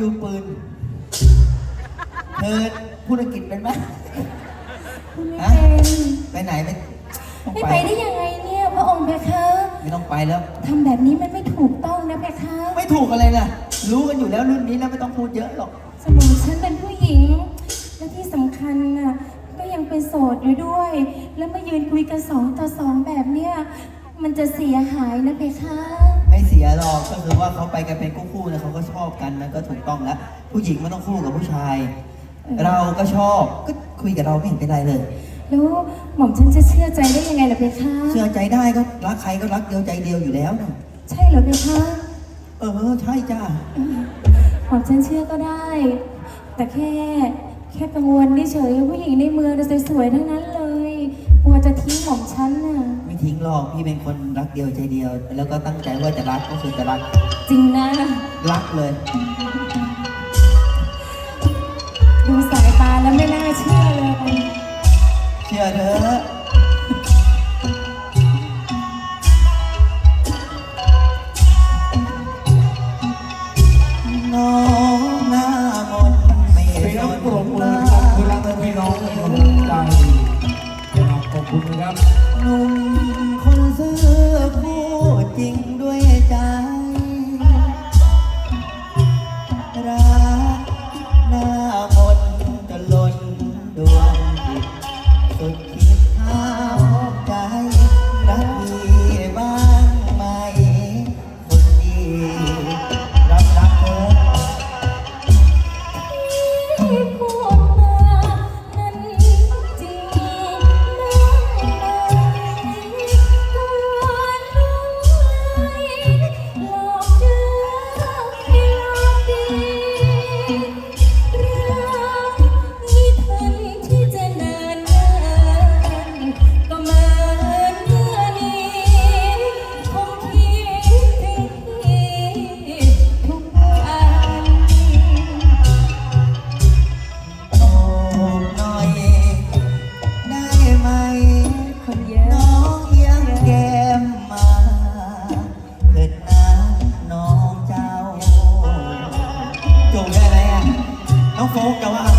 ดูปืน เธอพูดอังกฤษเป็นไหมคุณไม่ฮะเป็น ไปไหนไม่ต้องไม่ไปไปได้ยังไงเนี่ยพระองค์เพคะไม่ต้องไปแล้ว ทำแบบนี้มันไม่ถูกต้องนะเพคะไม่ถูกอะไรนะรู้กันอยู่แล้วรุ่นนี้แล้วไม่ต้องพูดเยอะหรอก สมองฉันเป็นผู้หญิง และที่สำคัญน่ะก็ยังเป็นโสดอยู่ด้วย แล้วมายืนคุยกันสองต่อสองแบบเนี้ย มันจะเสียหายนะเพคะไม่เสียหรอกก็คือว่าเขาไปกันเป็นคู่ๆนะเขาก็ชอบกันมันก็ถูกต้องแล้ว ผู้หญิงมันต้องคู่กับผู้ชาย เราก็ชอบก็คุยกับเราไม่เห็นเป็นไรเลย แล้วหม่อมฉันจะเชื่อใจได้ยังไงล่ะเพคะ เชื่อใจได้ก็รักใครก็รักเดียวใจเดียวอยู่แล้วนะใช่เหรอเพคะ เออใช่จ้าหม่อมฉันเชื่อก็ได้ แต่แค่ แค่กังวลเฉยๆผู้หญิงในเมืองน่ะสวยๆทั้งนั้นเลยกลัวจะทิ้งหม่อมฉันน่ะไม่ ทิ้งหรอกพี่เป็นคนรักเดียวใจเดียว แล้วก็ตั้งใจว่าจะรักก็คือจะรัก จริงนะรักเลย ดูสายตาแล้วไม่น่าเชื่อเลยเชื่อเถอะน้องหน้ามนไม่พี่น้องรบมือขอบคุพี่น้องในกำใจขอบคุณครับ นุ่ม น้องโฟกจะว่า